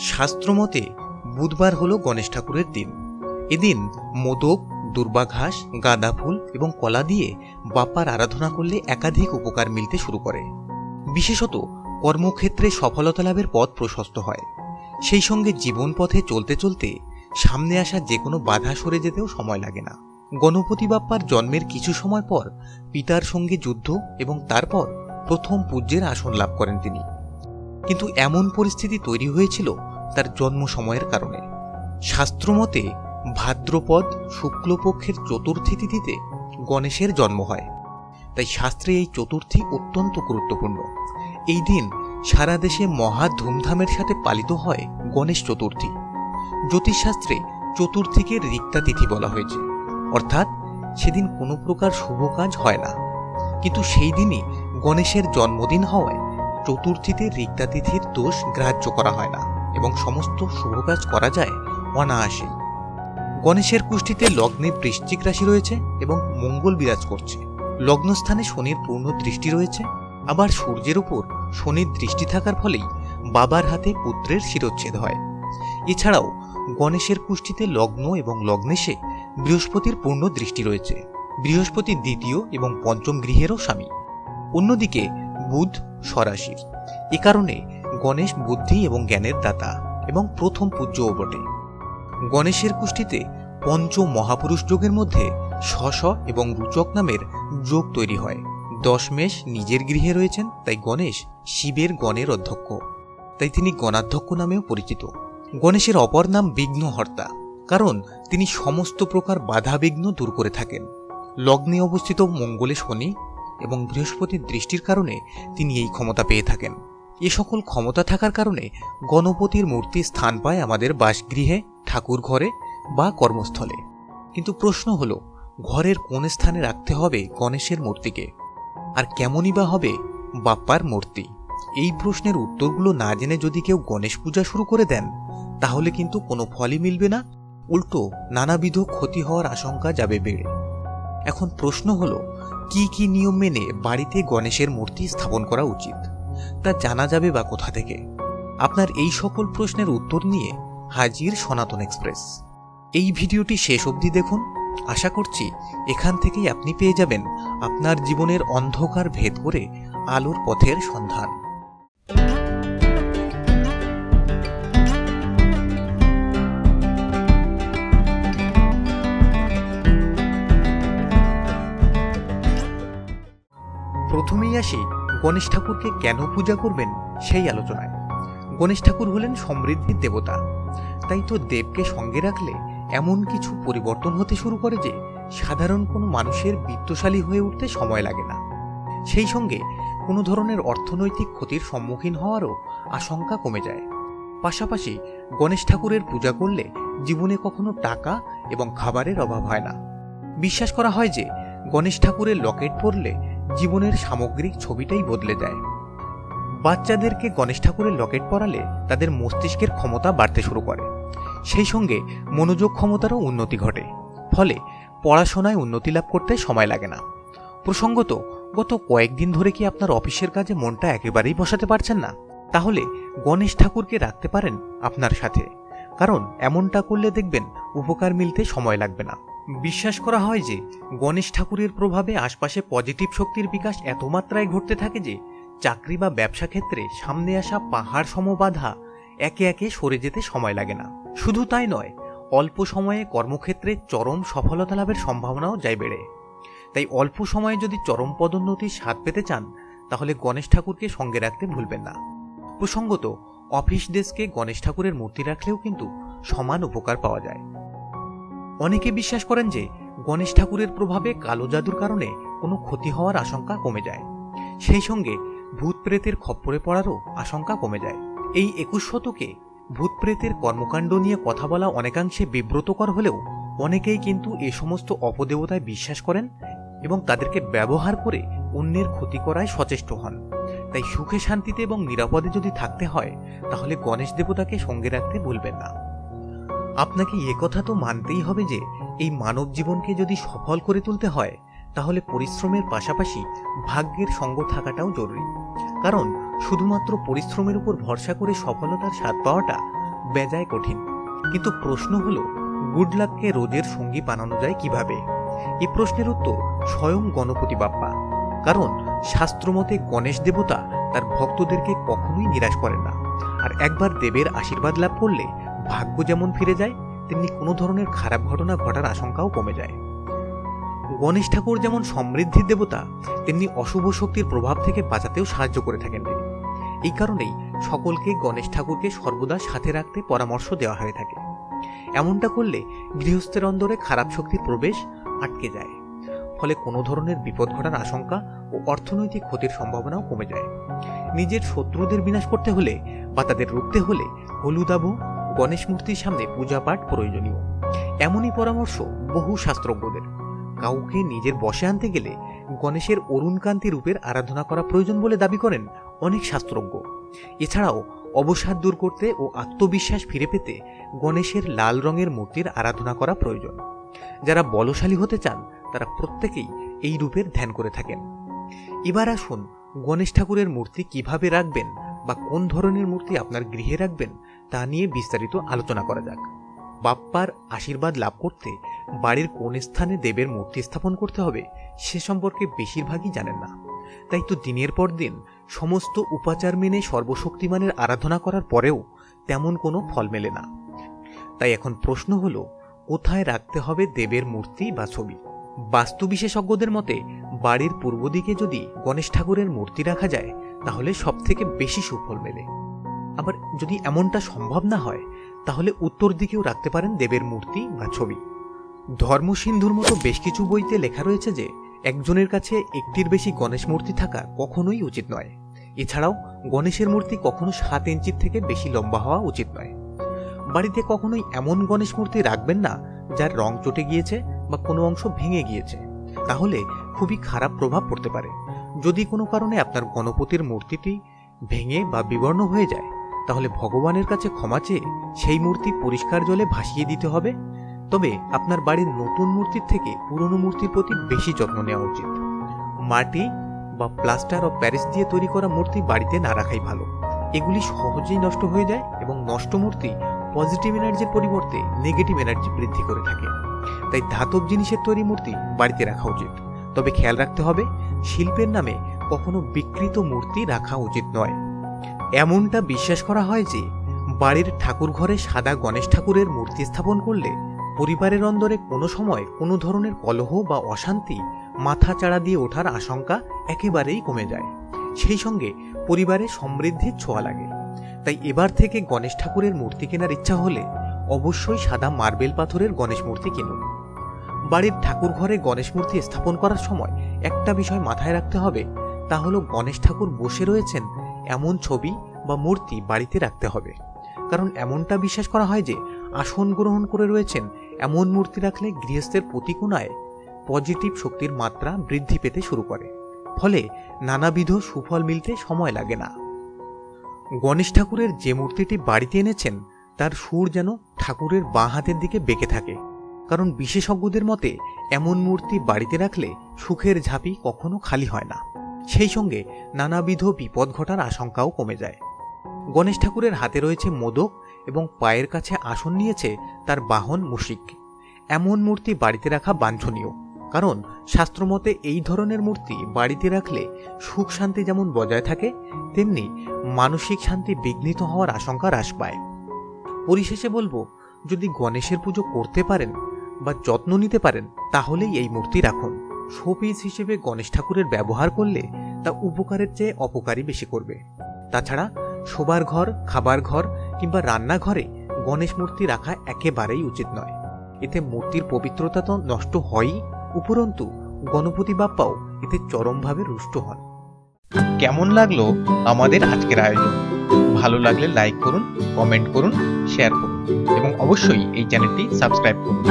শাস্ত্রমতে বুধবার হলো গণেশ ঠাকুরের দিন। এদিন মোদক দুর্বাঘাস গাঁদা ফুল এবং কলা দিয়ে বাপ্পার আরাধনা করলে একাধিক উপকার মিলতে শুরু করে। বিশেষত কর্মক্ষেত্রে সফলতা লাভের পথ প্রশস্ত হয়। সেই সঙ্গে জীবন পথে চলতে চলতে সামনে আসা যে কোনো বাধা সরে যেতেও সময় লাগে না। গণপতি বাপ্পার জন্মের কিছু সময় পর পিতার সঙ্গে যুদ্ধ এবং তারপর প্রথম পূজ্যের আসন লাভ করেন তিনি। কিন্তু এমন পরিস্থিতি তৈরি হয়েছিল তার জন্ম সময়ের কারণে। শাস্ত্রমতে ভাদ্রপদ শুক্লপক্ষের চতুর্থী তিথিতে গণেশের জন্ম হয়। তাই শাস্ত্রে এই চতুর্থী অত্যন্ত গুরুত্বপূর্ণ। এই দিন সারা দেশে মহা ধুমধামের সাথে পালিত হয় গণেশ চতুর্থী। জ্যোতিষশাস্ত্রে চতুর্থীকে রিক্তা তিথি বলা হয়েছে। অর্থাৎ সেদিন কোনো প্রকার শুভ কাজ হয় না। কিন্তু সেই দিনই গণেশের জন্মদিন হওয়ায় চতুর্থীতে রিক্তা তিথির দোষ গ্রাহ্য করা হয় না। এবং সমস্ত শুভ কাজ করা যায় অনায়াসেই গণেশের কুষ্টিতে লগ্নে বৃশ্চিক রাশি রয়েছে এবং মঙ্গল বিরাজ করছে। লগ্নস্থানে শনির পূর্ণ দৃষ্টি রয়েছে। আবার সূর্যের উপর শনির দৃষ্টি থাকার ফলেই বাবার হাতে পুত্রের শিরোচ্ছেদ হয়। এছাড়াও গণেশের কুষ্টিতে লগ্ন এবং লগ্নেশে বৃহস্পতির পূর্ণ দৃষ্টি রয়েছে। বৃহস্পতি দ্বিতীয় এবং পঞ্চম গৃহেরও স্বামী। অন্যদিকে বুধ স্বরাশির। এ কারণে গণেশ বুদ্ধি এবং জ্ঞানের দাতা এবং প্রথম পূজ্যও বটে। গণেশের কুষ্টিতে পঞ্চ মহাপুরুষ যোগের মধ্যে শশ এবং রুচক নামের যোগ তৈরি হয়। দশমেশ নিজের গৃহে রয়েছেন, তাই গণেশ শিবের গণের অধ্যক্ষ। তাই তিনি গণাধ্যক্ষ নামেও পরিচিত। গণেশের অপর নাম বিঘ্নহর্তা, কারণ তিনি সমস্ত প্রকার বাধা বিঘ্ন দূর করে থাকেন। লগ্নে অবস্থিত মঙ্গলে শনি এবং বৃহস্পতির দৃষ্টির কারণে তিনি এই ক্ষমতা পেয়ে থাকেন। এ সকল ক্ষমতা থাকার কারণে গণপতির মূর্তি স্থান পায় আমাদের বাসগৃহে, ঠাকুর ঘরে বা কর্মস্থলে। কিন্তু প্রশ্ন হলো, ঘরের কোন স্থানে রাখতে হবে গণেশের মূর্তিকে? আর কেমনই বা হবে বাপ্পার মূর্তি? এই প্রশ্নের উত্তরগুলো না জেনে যদি কেউ গণেশ পূজা শুরু করে দেন, তাহলে কিন্তু কোনো ফলই মিলবে না। উল্টো, নানাবিধ ক্ষতি হওয়ার আশঙ্কা যাবে বেড়ে। এখন প্রশ্ন হলো, কি কি নিয়ম মেনে বাড়িতে গণেশের মূর্তি স্থাপন করা উচিত? তা জানা যাবে বা কোথা থেকে? আপনার এই সকল প্রশ্নের উত্তর নিয়ে হাজির সনাতন এক্সপ্রেস। এই ভিডিওটি শেষ অবধি দেখুন। আশা করছি এখান থেকেই আপনি পেয়ে যাবেন আপনার জীবনের অন্ধকার ভেদ করে আলোর পথের সন্ধান। প্রথমেই আসি গণেশ ঠাকুরকে কেন পূজা করবেন সেই আলোচনায়। গণেশ ঠাকুর হলেন সমৃদ্ধির দেবতা। তাই তো দেবকে সঙ্গে রাখলে এমন কিছু পরিবর্তন হতে শুরু করে যে সাধারণ কোনো মানুষের বিত্তশালী হয়ে উঠতে সময় লাগে না। সেই সঙ্গে কোনো ধরনের অর্থনৈতিক ক্ষতির সম্মুখীন হওয়ারও আশঙ্কা কমে যায়। পাশাপাশি গণেশ ঠাকুরের পূজা করলে জীবনে কখনো টাকা এবং খাবারের অভাব হয় না। বিশ্বাস করা হয় যে গণেশ ঠাকুরের লকেট পরলে জীবনের সামগ্রিক ছবিটাই বদলে যায়। বাচ্চাদেরকে গণেশ ঠাকুরের লকেট পরালে তাদের মস্তিষ্কের ক্ষমতা বাড়তে শুরু করে। সেই সঙ্গে মনোযোগ ক্ষমতারও উন্নতি ঘটে। ফলে পড়াশোনায় উন্নতি লাভ করতে সময় লাগে না। প্রসঙ্গত, গত কয়েকদিন ধরে কি আপনার অফিসের কাজে মনটা একেবারেই বসাতে পারছেন না? তাহলে গণেশ ঠাকুরকে রাখতে পারেন আপনার সাথে। কারণ এমনটা করলে দেখবেন উপকার মিলতে সময় লাগবে না। বিশ্বাস করা হয় যে, গণেশ ঠাকুরের প্রভাবে আশপাশে পজিটিভ শক্তির বিকাশ এত মাত্রায় ঘটতে থাকে যে, চাকরি বা ব্যবসা ক্ষেত্রে সামনে আসা পাহাড় সমবাধা একে একে সরে যেতে সময় লাগে না। শুধু তাই নয়, অল্প সময়ে কর্মক্ষেত্রে চরম সফলতা লাভের সম্ভাবনাও যায় বেড়ে। তাই অল্প সময়ে যদি চরম পদোন্নতির স্বাদ পেতে চান, তাহলে গণেশ ঠাকুরকে সঙ্গে রাখতে ভুলবেন না। প্রসঙ্গত, অফিস ডেস্কে গণেশ ঠাকুরের মূর্তি রাখলেও কিন্তু সমান উপকার পাওয়া যায়। অনেকে বিশ্বাস করেন যে গণেশ ঠাকুরের প্রভাবে কালো জাদুর কারণে কোনো ক্ষতি হওয়ার আশঙ্কা কমে যায়। সেই সঙ্গে ভূত প্রেতের খপ্পরে পড়ারও আশঙ্কা কমে যায়। এই একুশ শতকে ভূত প্রেতের কর্মকাণ্ড নিয়ে কথা বলা অনেকাংশে বিব্রতকর হলেও অনেকেই কিন্তু এ সমস্ত অপদেবতায় বিশ্বাস করেন এবং তাদেরকে ব্যবহার করে অন্যের ক্ষতি করায় সচেষ্ট হন। তাই সুখে শান্তিতে এবং নিরাপদে যদি থাকতে হয়, তাহলে গণেশ দেবতাকে সঙ্গে রাখতে ভুলবেন না। আপনাকে এ কথা তো মানতেই হবে যে, এই মানব জীবনকে যদি সফল করে তুলতে হয়, তাহলে পরিশ্রমের পাশাপাশি ভাগ্যের সঙ্গ থাকাটাও জরুরি। কারণ শুধুমাত্র পরিশ্রমের উপর ভরসা করে সফলতার স্বাদ পাওয়াটা বেজায় কঠিন। কিন্তু প্রশ্ন হলো গুড লাককে রোজের সঙ্গী বানানো যায় কীভাবে? এই প্রশ্নের উত্তর স্বয়ং গণপতি বাপ্পা কারণ শাস্ত্রমতে গণেশ দেবতা তার ভক্তদেরকে কখনোই নিরাশ করেন না। আর একবার দেবের আশীর্বাদ লাভ করলে ভাগ্য যেমন ফিরে যায়, তেমনি কোনো ধরনের খারাপ ঘটনা ঘটার আশঙ্কাও কমে যায়। গণেশ ঠাকুর যেমন সমৃদ্ধির দেবতা, তেমনি অশুভ শক্তির প্রভাব থেকে বাঁচাতেও সাহায্য করে থাকেন তিনি। এই কারণেই সকলকে গণেশ ঠাকুরকে সর্বদা সাথে রাখতে পরামর্শ দেওয়া হয়ে থাকে। এমনটা করলে গৃহস্থের অন্দরে খারাপ শক্তির প্রবেশ আটকে যায়। ফলে কোনো ধরনের বিপদ ঘটার আশঙ্কা ও অর্থনৈতিক ক্ষতির সম্ভাবনাও কমে যায়। নিজের শত্রুদের বিনাশ করতে হলে বা তাদের রুখতে হলে হলুদাবু গণেশ মূর্তির সামনে পূজা পাঠ প্রয়োজনীয়। এমনই পরামর্শ বহু শাস্ত্রজ্ঞদের। কাউকে নিজের বশে আনতে গেলে গণেশের অরুণকান্তি রূপের আরাধনা করা প্রয়োজন বলে দাবি করেন অনেক শাস্ত্রজ্ঞ। এছাড়াও অবসাদ দূর করতে ও আত্মবিশ্বাস ফিরে পেতে গণেশের লাল রঙের মূর্তির আরাধনা করা প্রয়োজন। যারা বলশালী হতে চান, তারা প্রত্যেকেই এই রূপের ধ্যান করে থাকেন। এবার আসুন গণেশ ঠাকুরের মূর্তি কীভাবে রাখবেন বা কোন ধরনের মূর্তি আপনার গৃহে রাখবেন নিয়ে বিস্তারিত আলোচনা করা যাক। বাপ্পার আশীর্বাদ লাভ করতে বাড়ির কোন স্থানে দেবের মূর্তি স্থাপন করতে হবে সে সম্পর্কে বেশিরভাগই জানেন না। তাই তো দিনের পর দিন সমস্ত উপাচার মেনে সর্বশক্তিমানের আরাধনা করার পরেও তেমন কোনো ফল মেলে না। তাই এখন প্রশ্ন হলো, কোথায় রাখতে হবে দেবের মূর্তি বা ছবি? বাস্তু বিশেষজ্ঞদের মতে, বাড়ির পূর্ব দিকে যদি গণেশ ঠাকুরের মূর্তি রাখা যায়, তাহলে সব থেকে বেশি সুফল মেলে। আবার যদি এমনটা সম্ভব না হয়, তাহলে উত্তর দিকেও রাখতে পারেন দেবের মূর্তি বা ছবি। ধর্মসিন্ধুর মতো বেশ কিছু বইতে লেখা রয়েছে যে, একজনের কাছে একটির বেশি গণেশ মূর্তি থাকা কখনোই উচিত নয়। এছাড়াও, গণেশের মূর্তি কখনো সাত ইঞ্চির থেকে বেশি লম্বা হওয়া উচিত নয়। বাড়িতে কখনোই এমন গণেশ মূর্তি রাখবেন না, যার রং চটে গিয়েছে বা কোনো অংশ ভেঙে গিয়েছে। তাহলে খুবই খারাপ প্রভাব পড়তে পারে। যদি কোনো কারণে আপনার গণপতির মূর্তিটি ভেঙে বা বিবর্ণ হয়ে যায় তাহলে ভগবানের কাছে ক্ষমা চেয়ে সেই মূর্তি পরিষ্কার জলে ভাসিয়ে দিতে হবে? তবে আপনার বাড়ির নতুন মূর্তির থেকে পুরনো মূর্তির প্রতি বেশি যত্ন নেওয়া উচিত। মাটি বা প্লাস্টার অফ প্যারিস দিয়ে তৈরি করা মূর্তি বাড়িতে না রাখাই ভালো। এগুলি সহজেই নষ্ট হয়ে যায় এবং নষ্ট মূর্তি পজিটিভ এনার্জির পরিবর্তে নেগেটিভ এনার্জি বৃদ্ধি করে থাকে। তাই ধাতব জিনিসের তৈরি মূর্তি বাড়িতে রাখা উচিত। তবে খেয়াল রাখতে হবে, শিল্পের নামে কখনো বিকৃত মূর্তি রাখা উচিত নয়। এমনটা বিশ্বাস করা হয় যে, বাড়ির ঠাকুর ঘরে সাদা গণেশ ঠাকুরের মূর্তি স্থাপন করলে পরিবারের অন্দরে কোনো সময় কোনো ধরনের কলহ বা অশান্তি মাথা চাড়া দিয়ে ওঠার আশঙ্কা একেবারেই কমে যায়। সেই সঙ্গে পরিবারে সমৃদ্ধির ছোঁয়া লাগে। তাই এবার থেকে গণেশ ঠাকুরের মূর্তি কেনার ইচ্ছা হলে অবশ্যই সাদা মার্বেল পাথরের গণেশ মূর্তি কিনুন। বাড়ির ঠাকুর ঘরে গণেশ মূর্তি স্থাপন করার সময় একটা বিষয় মাথায় রাখতে হবে, তা হলো গণেশ ঠাকুর বসে রয়েছেন এমন ছবি বা মূর্তি বাড়িতে রাখতে হবে। কারণ এমনটা বিশ্বাস করা হয় যে, আসন গ্রহণ করে রয়েছেন এমন মূর্তি রাখলে গৃহস্থের প্রতিকোণায় পজিটিভ শক্তির মাত্রা বৃদ্ধি পেতে শুরু করে। ফলে নানাবিধ সুফল মিলতে সময় লাগে না। গণেশ ঠাকুরের যে মূর্তিটি বাড়িতে এনেছেন, তার সুর যেন ঠাকুরের বাঁ হাতের দিকে বেঁকে থাকে। কারণ বিশেষজ্ঞদের মতে, এমন মূর্তি বাড়িতে রাখলে সুখের ঝাঁপি কখনো খালি হয় না। সেই সঙ্গে নানাবিধ বিপদ ঘটার আশঙ্কাও কমে যায়। গণেশ ঠাকুরের হাতে রয়েছে মোদক এবং পায়ের কাছে আসন নিয়েছে তার বাহন মুশিক। এমন মূর্তি বাড়িতে রাখা বাঞ্ছনীয়, কারণ শাস্ত্রমতে এই ধরনের মূর্তি বাড়িতে রাখলে সুখ শান্তি যেমন বজায় থাকে, তেমনি মানসিক শান্তি বিঘ্নিত হওয়ার আশঙ্কা হ্রাস পায়। পরিশেষে বলব, যদি গণেশের পুজো করতে পারেন বা যত্ন নিতে পারেন, তাহলেই এই মূর্তি রাখুন। শোপিস হিসেবে গণেশ ঠাকুরের ব্যবহার করলে তা উপকারের চেয়ে অপকারই বেশি করবে। তাছাড়া শোবার ঘর, খাবার ঘর কিংবা রান্নাঘরে গণেশ মূর্তি রাখা একেবারেই উচিত নয়। এতে মূর্তির পবিত্রতা তো নষ্ট হয়ই, উপরন্তু গণপতি বাপ্পাও এতে চরমভাবে রুষ্ট হন। কেমন লাগল আমাদের আজকের আয়োজন? ভালো লাগলে লাইক করুন, কমেন্ট করুন, শেয়ার করুন এবং অবশ্যই এই চ্যানেলটি সাবস্ক্রাইব করুন।